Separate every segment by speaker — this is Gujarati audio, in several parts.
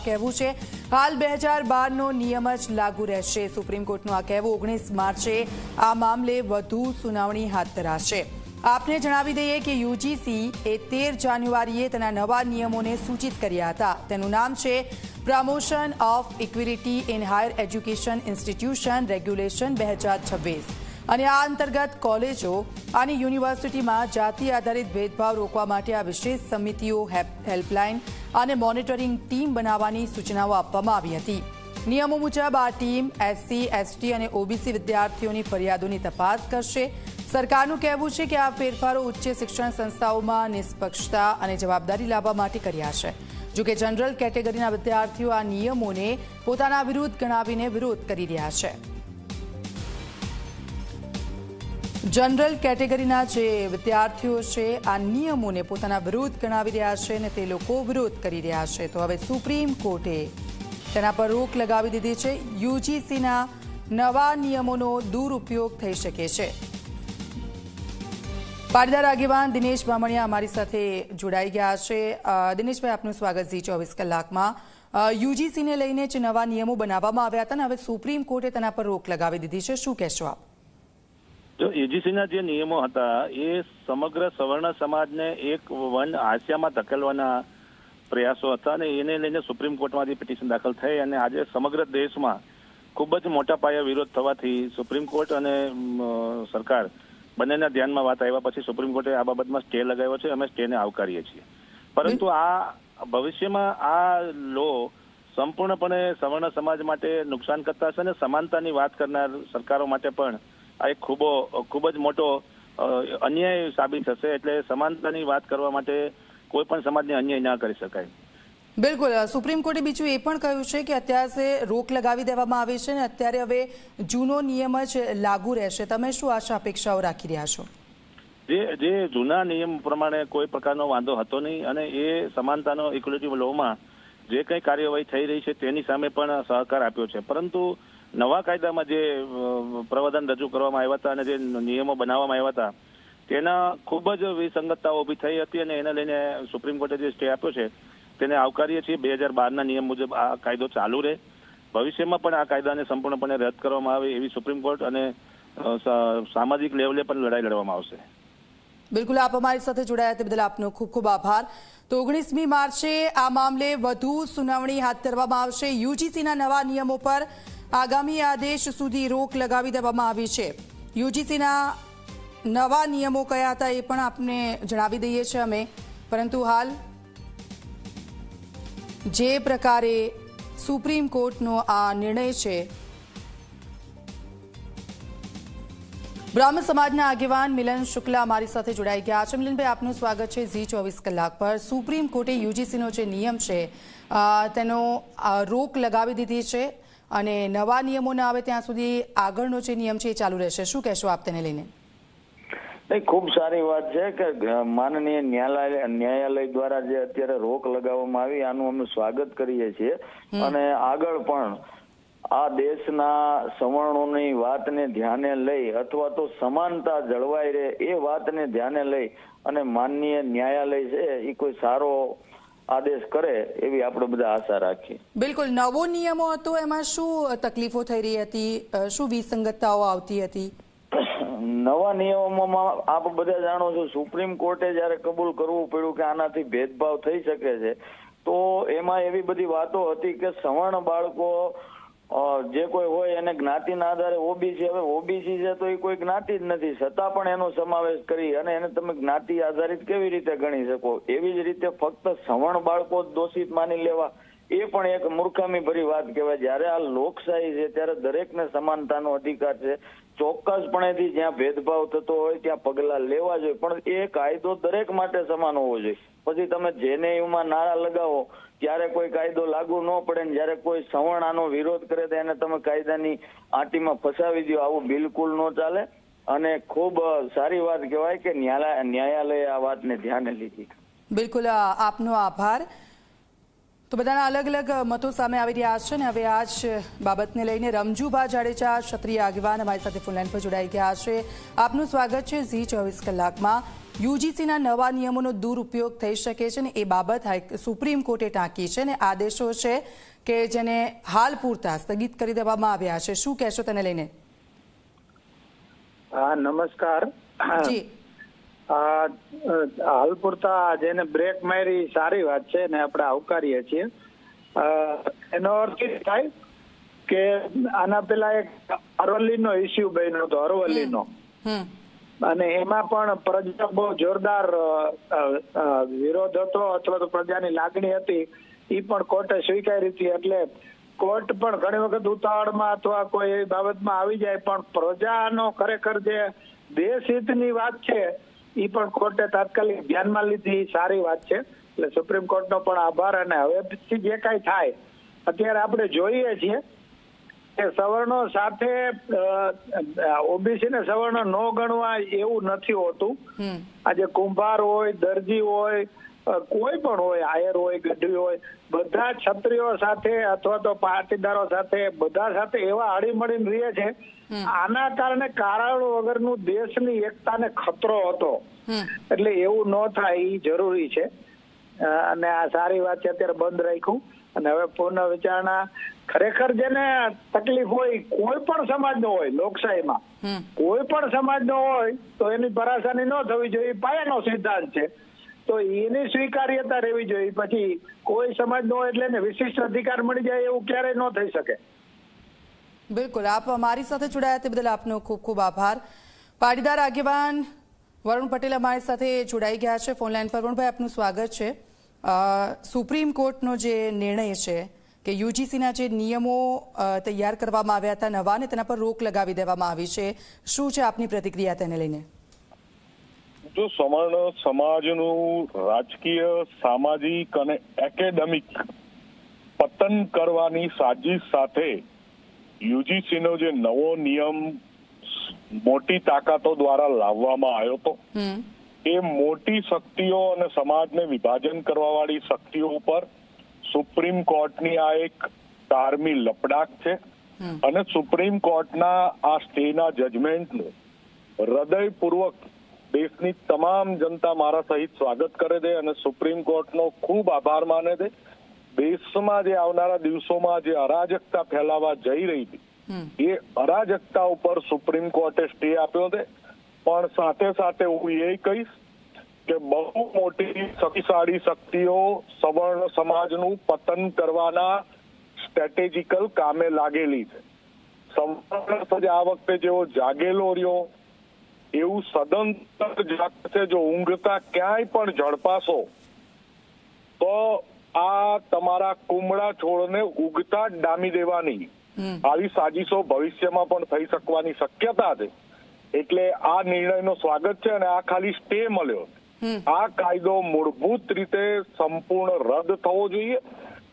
Speaker 1: કહેવું છે. હાલ બે હજાર બારનો નિયમ જ લાગુ રહેશે. સુપ્રીમ કોર્ટનું આ કહેવું ઓગણીસ માર્ચે આ મામલે વધુ સુનાવણી હાથ ધરાશે. આપને જણાવી દઈએ કે યુજીસી એ તેર જાન્યુઆરીએ તેના નવા નિયમોને સૂચિત કર્યા હતા. તેનું નામ છે promotion of equality in higher education institution regulation બે હજાર છવ્વીસ. અને આ અંતર્ગત કોલેજો અને યુનિવર્સિટીમાં જાતિ આધારિત ભેદભાવ રોકવા માટે આ વિશેષ સમિતિઓ હેલ્પ- હેલ્પલાઇન અને મોનિટરિંગ ટીમ બનાવવાની સૂચનાઓ આપવામાં આવી હતી. નિયમો મુજબ આ ટીમ એસસી, એસટી અને ઓબીસી વિદ્યાર્થીઓની ફરિયાદોની તપાસ કરશે. સરકારનું કહેવું છે કે આ ફેરફારો ઉચ્ચ શિક્ષણ સંસ્થાઓમાં નિષ્પક્ષતા અને જવાબદારી લાવવા માટે કર્યા છે. જોકે જનરલ કેટેગરીના વિદ્યાર્થીઓ આ નિયમોને પોતાના વિરુદ્ધ ગણાવીને વિરોધ કરી રહ્યા છે. જનરલ કેટેગરીના જે વિદ્યાર્થીઓ છે, આ નિયમોને પોતાના વિરોધ ગણાવી રહ્યા છે અને તે લોકો વિરોધ કરી રહ્યા છે. તો હવે સુપ્રીમ કોર્ટે તેના પર રોક લગાવી દીધી છે. યુજીસીના નવા નિયમોનો દુરુપયોગ થઈ શકે છે. પાટીદાર આગેવાન દિનેશ બામણિયા અમારી સાથે જોડાઈ ગયા છે. દિનેશભાઈ, આપનું સ્વાગત જી ચોવીસ કલાકમાં. યુજીસીને લઈને જે નવા નિયમો બનાવવામાં આવ્યા હતા ને, હવે સુપ્રીમ કોર્ટે તેના પર રોક લગાવી દીધી છે. શું કહેશો આપ?
Speaker 2: જો યુજીસીના જે નિયમો હતા, એ સમગ્ર સવર્ણ સમાજને એક વન આસિયામાં ધકેલવાના પ્રયાસો હતા અને એને લઈને સુપ્રીમ કોર્ટમાંથી પિટિશન દાખલ થઈ અને આજે સમગ્ર દેશમાં ખૂબ જ મોટા પાયે વિરોધ થવાથી સુપ્રીમ કોર્ટ અને સરકાર બંનેના ધ્યાનમાં વાત આવ્યા પછી સુપ્રીમ કોર્ટે આ બાબતમાં સ્ટે લગાવ્યો છે, અમે સ્ટેને આવકારીએ છીએ. પરંતુ આ ભવિષ્યમાં આ લો સંપૂર્ણપણે સવર્ણ સમાજ માટે નુકસાન કરતા હશે અને સમાનતાની વાત કરનાર સરકારો માટે પણ આ એક ખૂબ ખૂબ જ મોટો અન્યાય સાબિત થશે એટલે સમાનતાની વાત કરવા માટે કોઈ પણ સમાજને અન્યાય ના કરી શકાય.
Speaker 1: બિલકુલ. સુપ્રીમ કોર્ટે બીજું એ પણ કહ્યું છે કે અત્યારે રોક લગાવી દેવામાં આવી છે ને અત્યારે હવે જૂનો નિયમ જ લાગુ રહેશે. તમે શું આશા અપેક્ષાઓ રાખી રહ્યા છો?
Speaker 2: જે જે જૂના નિયમ પ્રમાણે કોઈ પ્રકારનો વાંધો હતો નહીં અને એ સમાનતાનો ઇક્વલિટી લોમાં જે કંઈ કાર્યવાહી થઈ રહી છે તેની સામે પણ સહકાર આપ્યો છે. પરંતુ નવા કાયદામાં જે પ્રવધાન રજૂ કરવામાં આવ્યા હતા અને જે નિયમો બનાવવામાં આવ્યા હતા, તેના ખૂબ જ વિસંગતતાઓ ઊભી થઈ હતી અને એને લઈને સુપ્રીમ કોર્ટે જે સ્ટે આપ્યો છે, તેને આવકારીએ છીએ. બે હજાર બારના નિયમ મુજબ આ કાયદો ચાલુ રહે. ભવિષ્યમાં પણ આ કાયદાને સંપૂર્ણપણે રદ કરવામાં આવે એવી સુપ્રીમ કોર્ટ અને સામાજિક લેવલે પણ લડાઈ લડવામાં આવશે.
Speaker 1: બિલકુલ, આપ અમારી સાથે જોડાયા તે બદલ આપનો ખૂબ ખૂબ આભાર. તો ઓગણીસમી માર્ચે આ મામલે વધુ સુનાવણી હાથ ધરવામાં આવશે. યુજીસીના નવા નિયમો પર આગામી આદેશ સુધી રોક લગાવી દેવામાં આવી છે. યુજીસીના નવા નિયમો કયા હતા એ પણ આપને જણાવી દઈએ છીએ અમે. પરંતુ હાલ જે પ્રકારે સુપ્રીમ કોર્ટનો આ નિર્ણય છે બ્રાહ્મ સમાજના આગેવાન મિલન શુક્લા અમારી સાથે જોડાઈ ગયા છે. મિલનભાઈ, આપનું સ્વાગત છે ઝી ચોવીસ કલાક પર. સુપ્રીમ કોર્ટે યુજીસીનો જે નિયમ છે તેનો રોક લગાવી દીધી છે. અને નવા નિયમો ના આવે ત્યાં સુધી આગળનો જે નિયમ છે એ ચાલુ રહેશે. શું કહેશો આપ તેને લઈને?
Speaker 3: ખૂબ સારી વાત છે કે માનનીય ન્યાયાલય ન્યાયાલય દ્વારા જે અત્યારે રોક લગાવવામાં આવી આનું અમે સ્વાગત કરીએ છીએ. અને આગળ પણ આ દેશના સવર્ણોની વાતને ધ્યાને લઈ અથવા તો સમાનતા જળવાઈ રહે એ વાતને ધ્યાને લઈ અને માનનીય ન્યાયાલય છે એ કોઈ સારો આદેશ કરે એવી આપણે બધા આશા રાખીએ.
Speaker 1: બિલકુલ. નવો નિયમો હતો એમાં શું તકલીફો થઈ રહી હતી? શું વિસંગતતાઓ આવતી હતી?
Speaker 3: નવા નિયમોમાં આપ બધા જાણો છો સુપ્રીમ કોર્ટે જયારે કબૂલ કરવું પડ્યું કે આનાથી ભેદભાવ થઈ શકે છે તો એમાં એવી બધી વાતો હતી કે સવર્ણ બાળકો જે કોઈ હોય એને જ્ઞાતિના આધારે ઓબીસી. હવે ઓબીસી છે તો એ કોઈ જ્ઞાતિ જ નથી. છતાં પણ એનો સમાવેશ કરી અને એને તમે જ્ઞાતિ આધારિત કેવી રીતે ગણી શકો? એવી જ રીતે ફક્ત સવર્ણ બાળકો જ દોષિત માની લેવા, એ પણ એક મૂર્ખામી ભરી વાત કહેવાય. જ્યારે આ લોકશાહી છે, ત્યારે દરેકને સમાનતાનો અધિકાર છે. ચોક્કસપણેથી જ્યાં ભેદભાવ થતો હોય, ત્યાં પગલાં લેવા જોઈએ. પણ એ કાયદો દરેક માટે સમાન હોવો જોઈએ. પછી તમે જેનેયુમાં નારા લગાવો ત્યારે કોઈ કાયદો લાગુ ન પડે ને જ્યારે કોઈ સવર્ણ આનો વિરોધ કરે તો એને તમે કાયદાની આંટીમાં ફસાવી દો આવું બિલકુલ ન ચાલે. અને ખૂબ સારી વાત કહેવાય કે ન્યાયાલયે આ વાતને ધ્યાને લીધી.
Speaker 1: બિલકુલ આપનો આભાર. તો બધાના અલગ અલગ મતો સામે આવી રહ્યા છે ને હવે આ જ બાબતને લઈને રમજુભા જાડેજા ક્ષત્રિય આગેવાન અમારી સાથે ફોનલાઈન પર જોડાઈ ગયા છે. આપનું સ્વાગત છે ઝી ચોવીસ કલાકમાં. યુજીસીના નવા નિયમોનો દુરુપયોગ થઈ શકે છે ને એ બાબત સુપ્રીમ કોર્ટે ટાંકી છે ને આદેશો છે કે જેને હાલ પૂરતા સ્થગિત કરી દેવામાં આવ્યા છે. શું કહેશો તેને લઈને?
Speaker 4: નમસ્કાર.
Speaker 1: જી.
Speaker 4: હાલ પૂરતા જેને બ્રેક મારી સારી વાત છે ને આપણે આવકારીએ છીએ. એનો અર્થ એ થાય કે આના પેલા એક અરવલ્લીનો ઇસ્યુ બન્યો હતો અરવલ્લીનો. અને એમાં પણ પ્રજા બહુ જોરદાર વિરોધ હતો અથવા તો પ્રજાની લાગણી હતી એ પણ કોર્ટે સ્વીકારી હતી. એટલે કોર્ટ પણ ઘણી વખત ઉતાવળમાં અથવા કોઈ એવી બાબતમાં આવી જાય પણ પ્રજાનો ખરેખર જે દેશ હિતની વાત છે એ પણ કોર્ટે તાત્કાલિક ધ્યાનમાં લીધી સારી વાત છે. એટલે સુપ્રીમ કોર્ટનો પણ આભાર અને હવેથી જે કાંઈ થાય અત્યારે આપણે જોઈએ છીએ કે સવર્ણો સાથે ઓબીસી ને સવર્ણ નો ગણવા એવું નથી હોતું. આજે કુંભાર હોય દરજી હોય કોઈ પણ હોય આયર હોય ગઢવી હોય બધા છત્રીઓ સાથે અથવા તો પાટીદારો સાથે બધા સાથે એવા હળીમળીને રહે છે. આના કારણે કારણ વગરનું દેશની એકતાને ખતરો હતો. એટલે એવું ન થાય એ જરૂરી છે. અને આ સારી વાત છે અત્યારે બંધ રાખ્યું. અને હવે પુનઃ વિચારણા ખરેખર જેને તકલીફ હોય કોઈ પણ સમાજનો હોય લોકશાહીમાં
Speaker 1: હમ.
Speaker 4: કોઈ પણ સમાજનો હોય તો એની પરાશાની ન થવી જોઈએ. એ પાયાનો સિદ્ધાંત છે. તો એની સ્વીકાર્યતા રહેવી જોઈએ. પછી કોઈ સમાજનો નો એટલે ને વિશિષ્ટ અધિકાર મળી જાય એવું ક્યારેય ન થઈ શકે.
Speaker 1: બિલકુલ. આપ અમારી સાથે જોડાયા તે બદલ આપનો ખૂબ ખૂબ આભાર. પાટીદાર આગેવાન વરુણ પટેલ અમારી સાથે જોડાઈ ગયા છે. ફોનલાઈન પર વરુણભાઈ, આપનું સ્વાગત છે. સુપ્રીમ કોર્ટનો જે નિર્ણય છે કે યુજીસીના જે નિયમો તૈયાર કરવામાં આવ્યા હતા નવા ને તેના પર રોક લગાવી દેવામાં આવી છે. શું છે આપની પ્રતિક્રિયા તેને લઈને?
Speaker 5: જો સવર્ણ સમાજનું રાજકીય સામાજિક અને એકેડેમિક પતન કરવાની સાજીશ સાથે યુજીસીનો જે નવો નિયમ મોટી તાકાતો દ્વારા લાવવામાં આવ્યો હતો. એ મોટી શક્તિઓ અને સમાજને વિભાજન કરવા વાળી શક્તિઓ ઉપર સુપ્રીમ કોર્ટની આ એક તારમી લપડાક છે. અને સુપ્રીમ કોર્ટના આ સ્ટેના જજમેન્ટનું હૃદયપૂર્વક દેશની તમામ જનતા મારા સહિત સ્વાગત કરે છે અને સુપ્રીમ કોર્ટનો ખૂબ આભાર માને છે. દેશમાં જે આવનારા દિવસોમાં જે અરાજકતા ફેલાવા જઈ રહી હતી એ અરાજકતા ઉપર સુપ્રીમ કોર્ટે સ્ટે આપ્યો છે. પણ સાથે સાથે હું એ કહીશ કે બહુ મોટી શક્તિશાળી શક્તિઓ સવર્ણ સમાજનું પતન કરવાના સ્ટ્રેટેજિકલ કામે લાગેલી છે. સવર્ણ સમાજ આ વખતે જેવો જાગેલો રહ્યો એવું સદંતર જાગશે જો ઊંઘતા ક્યાંય પણ ઝડપાશો તો આ તમારા કુમળા છોડને ઉગતા ડામી દેવાની. આવી સાજિશો ભવિષ્યમાં પણ થઈ શકવાની શક્યતા છે. એટલે આ નિર્ણયનો સ્વાગત છે અને આ ખાલી સ્ટે મળ્યો. આ કાયદો મૂળભૂત રીતે સંપૂર્ણ રદ થવો જોઈએ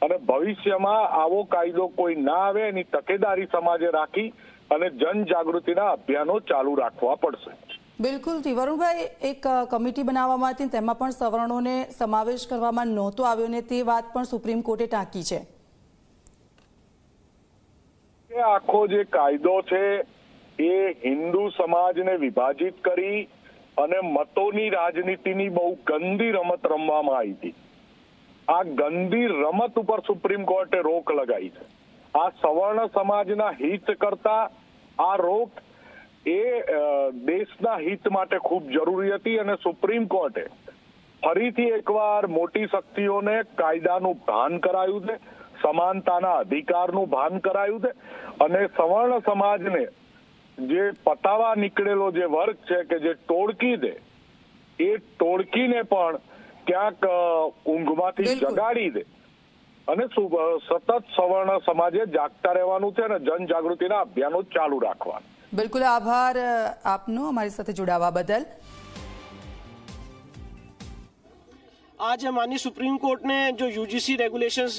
Speaker 5: અને ભવિષ્યમાં આવો કાયદો કોઈ ના આવે એની તકેદારી સમાજે રાખી અને જનજાગૃતિના અભિયાનો ચાલુ રાખવા પડશે.
Speaker 1: બિલકુલથી વરુણભાઈ, એક કમિટી બનાવવામાં હતી તેમાં પણ સવર્ણોને સમાવેશ કરવામાં નહોતો આવ્યો ને તે વાત પણ સુપ્રીમ કોર્ટે ટાંકી છે.
Speaker 5: આખો જે કાયદો છે એ હિન્દુ સમાજને વિભાજિત કરી અને મતોની રાજનીતિની બહુ ગંદી રમત રમવામાં આવી હતી. આ ગંદી રમત ઉપર સુપ્રીમ કોર્ટે રોક લગાવી છે. આ સવર્ણ સમાજના હિત કરતા આ રોક એ દેશના હિત માટે ખૂબ જરૂરી હતી અને સુપ્રીમ કોર્ટે ફરીથી એકવાર મોટી શક્તિઓને કાયદાનું ભાન કરાયું છે સમાનતાના અધિકારનું ભાન કરાયું છે અને સવર્ણ સમાજને જે પતાવા નીકળેલો જે વર્ગ છે કે જે ટોળકી દે એ ટોળકીને પણ ક્યાંક ઊંઘમાંથી જગાડી દે. અને સતત સવર્ણ સમાજે જાગતા રહેવાનું છે અને જનજાગૃતિના અભિયાનો ચાલુ રાખવાના.
Speaker 1: બિલકુલ આભાર અ, આપનો અમારી સાથે જોડાવા બદલ
Speaker 6: आज माननीय सुप्रीम कोर्ट ने जो यूजीसी रेगुलेशंस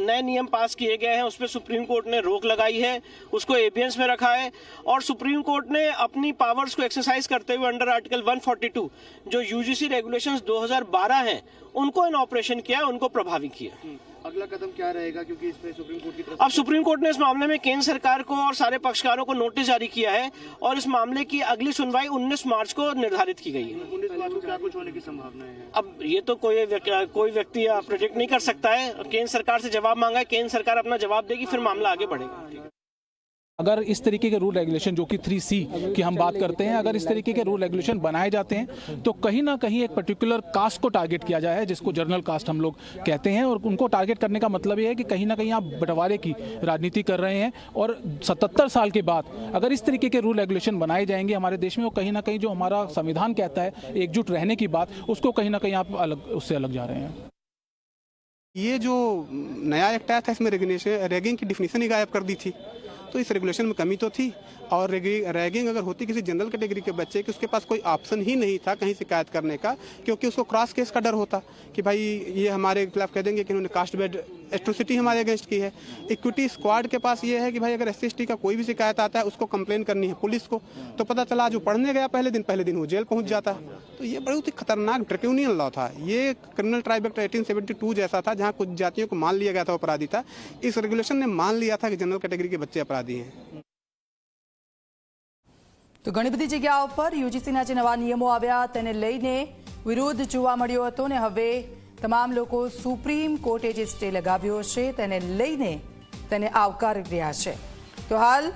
Speaker 6: नए नियम पास किए गए हैं उस पर सुप्रीम कोर्ट ने रोक लगाई है उसको एबियंस में रखा है और सुप्रीम कोर्ट ने अपनी पावर्स को एक्सरसाइज करते हुए अंडर आर्टिकल 142 जो यूजीसी रेगुलेशंस 2012 हैं उनको इन ऑपरेशन किया है उनको प्रभावी किया
Speaker 7: अगला कदम क्या रहेगा? क्योंकि इस पे सुप्रीम कोर्ट की तरफ़
Speaker 6: अब सुप्रीम कोर्ट ने इस मामले में केंद्र सरकार को और सारे पक्षकारों को नोटिस जारी किया है और इस मामले की अगली सुनवाई 19 मार्च को निर्धारित की गई है।
Speaker 7: उन्नीस मार्च को क्या कुछ होने की संभावना है?
Speaker 6: अब ये तो कोई व्यक- कोई व्यक्ति प्रोजेक्ट नहीं कर सकता है। केंद्र सरकार से जवाब मांगा है केंद्र सरकार अपना जवाब देगी फिर मामला आगे बढ़ेगा।
Speaker 8: अगर इस तरीके के रूल रेगुलेशन जो कि थ्री सी की हम बात करते हैं, अगर इस तरीके के रूल रेगुलेशन बनाए जाते हैं तो कहीं ना कहीं एक पर्टिकुलर कास्ट को टारगेट किया जाए, जिसको जर्नल कास्ट हम लोग कहते हैं, और उनको टारगेट करने का मतलब ये है कि कहीं ना कहीं आप बंटवारे की राजनीति कर रहे हैं, और 77 साल के बाद अगर इस तरीके के रूल रेगुलेशन बनाए जाएँगे हमारे देश में वो कहीं ना कहीं जो हमारा संविधान कहता है, एकजुट रहने की बात, उसको कहीं ना कहीं आप अलग, उससे अलग जा रहे हैं।
Speaker 9: ये जो नया एक्ट आया था इसमें रैगिंग की डिफिनीशन ही गायब कर दी थी। तो इस रेगुलेशन में कमी तो थी। और रैगिंग अगर होती किसी जनरल कैटेगरी के बच्चे की उसके पास कोई ऑप्शन ही नहीं था कहीं शिकायत करने का, क्योंकि उसको क्रॉस केस का डर होता कि भाई ये हमारे खिलाफ कह देंगे कि उन्होंने कास्ट बेड एट्रोसिटी हमारे अगेंस्ट की है इक्विटी स्क्वाड के पास ये है कि भाई अगर एस का कोई भी शिकायत आता है उसको कंप्लेन करनी है पुलिस को तो पता चला जो पढ़ने गया पहले दिन पहले दिन वो जेल पहुंच जाता है तो ये बहुत ही खतरनाक ड्रक्यूनियन लॉ था ये क्रिमिनल ट्राइब एक्ट 1872 जैसा था जहां कुछ जातियों को मान लिया गया था वो अपराधी था इस रेगुलेशन ने मान लिया था कि जनरल कैटेगरी के बच्चे अपराधी हैं
Speaker 1: તો ઘણી બધી જગ્યાઓ પર યુજીસીના જે નવા નિયમો આવ્યા તેને લઈને વિરોધ જોવા મળ્યો હતો ને હવે તમામ લોકો સુપ્રીમ કોર્ટે જે સ્ટે લગાવ્યો છે તેને લઈને તેને આવકારી રહ્યા છે. તો હાલ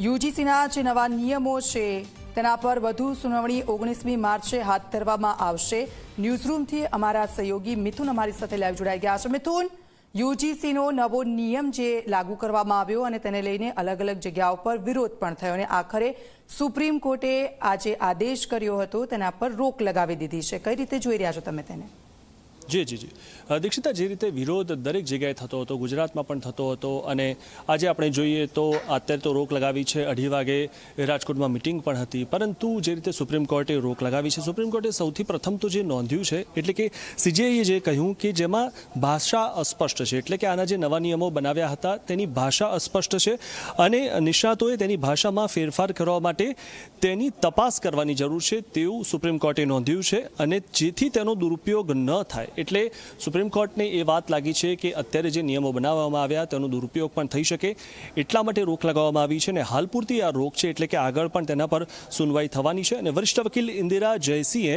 Speaker 1: યુજીસીના જે નવા નિયમો છે તેના પર વધુ સુનાવણી ઓગણીસમી માર્ચે હાથ ધરવામાં આવશે. ન્યૂઝરૂમથી અમારા સહયોગી મિથુન અમારી સાથે લાઈવ જોડાઈ ગયા છે. મિથુન, યુજીસીનો નવો નિયમ જે લાગુ કરવામાં આવ્યો અને તેને લઈને અલગ અલગ જગ્યાઓ પર વિરોધ પણ થયો અને આખરે સુપ્રીમ કોર્ટે આજે આદેશ કર્યો હતો તેના પર રોક લગાવી દીધી છે. કઈ રીતે જોઈ રહ્યા છો તમે તેને?
Speaker 10: જી જી જી. દીક્ષિતા, જે રીતે વિરોધ દરેક જગ્યાએ થતો હતો, ગુજરાતમાં પણ થતો હતો, અને આજે આપણે જોઈએ તો અત્યારે તો રોક લગાવી છે. અઢી વાગે રાજકોટમાં મિટિંગ પણ હતી, પરંતુ જે રીતે સુપ્રીમ કોર્ટે રોક લગાવી છે, સુપ્રીમ કોર્ટે સૌથી પ્રથમ તો જે નોંધ્યું છે, એટલે કે સીજેઆઈએ જે કહ્યું કે જેમાં ભાષા અસ્પષ્ટ છે, એટલે કે આના જે નવા નિયમો બનાવ્યા હતા, તેની ભાષા અસ્પષ્ટ છે, અને નિષ્ણાતોએ તેની ભાષામાં ફેરફાર કરવા માટે તેની તપાસ કરવાની જરૂર છે, તેવું સુપ્રીમ કોર્ટે નોંધ્યું છે, અને જેથી તેનો દુરુપયોગ ન થાય એટલે સુપ્રીમ કોર્ટને એ વાત લાગી છે કે અત્યારે જે નિયમો બનાવવામાં આવ્યા તેનો દુરુપયોગ પણ થઈ શકે એટલા માટે રોક લગાવવામાં આવી છે અને હાલ પૂરતી આ રોક છે એટલે કે આગળ પણ તેના પર સુનવાઈ થવાની છે અને વરિષ્ઠ વકીલ ઇન્દિરા જયસિંહે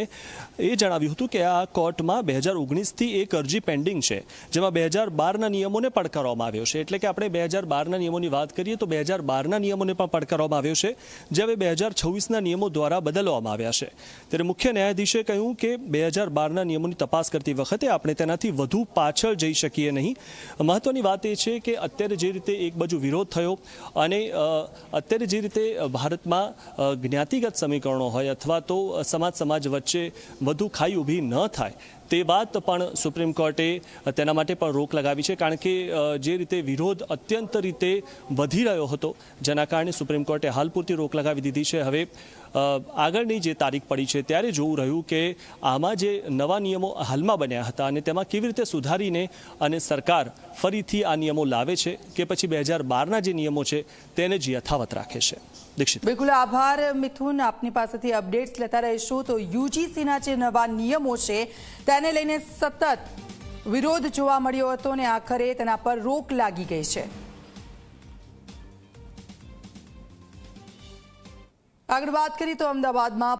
Speaker 10: એ જણાવ્યું હતું કે આ કોર્ટમાં બે હજાર ઓગણીસથી એક અરજી પેન્ડિંગ છે, જેમાં બે હજાર બારના નિયમોને પડકારવામાં આવ્યો છે. એટલે કે આપણે બે હજાર બારના નિયમોની વાત કરીએ તો બે હજાર બારના નિયમોને પણ પડકારવામાં આવ્યો છે, જે હવે બે હજાર છવ્વીસના નિયમો દ્વારા બદલવામાં આવ્યા છે. ત્યારે મુખ્ય ન્યાયાધીશે કહ્યું કે બે હજાર બારના નિયમોની તપાસ કરતી વખતે આપણે તેનાથી વધુ પાછળ જઈ શકીએ નહીં. મહત્વની વાત એ છે કે અત્યારે જે રીતે એક બાજુ વિરોધ થયો અને અત્યારે જે રીતે ભારતમાં જ્ઞાતિગત સમીકરણો હોય અથવા તો સમાજ સમાજ વચ્ચે વધુ ખાઈ ઊભી ન થાય તે વાત પણ સુપ્રીમ કોર્ટે તેના માટે પણ રોક લગાવી છે કારણ કે જે રીતે વિરોધ અત્યંત રીતે વધી રહ્યો હતો, જેના કારણે સુપ્રીમ કોર્ટે હાલ પૂરતી રોક લગાવી દીધી છે. હવે આગળની જે તારીખ પડી છે ત્યારે જોવું રહ્યું કે આમાં જે નવા નિયમો હાલમાં બન્યા હતા અને તેમાં કેવી રીતે સુધારીને અને સરકાર ફરીથી આ નિયમો લાવે છે કે પછી બે હજાર બારના જે નિયમો છે તેને જ યથાવત રાખે છે. દીક્ષિત.
Speaker 1: બિલકુલ આભાર, મિથુન. આપની પાસેથી અપડેટ્સ લેતા રહીશું. તો યુજીસીના જે નવા નિયમો છે, તેને લઈને સતત વિરોધ જોવા મળ્યો હતો અને આખરે તેના પર રોક લાગી ગઈ છે. આગળ વાત કરીએ તો અમદાવાદમાં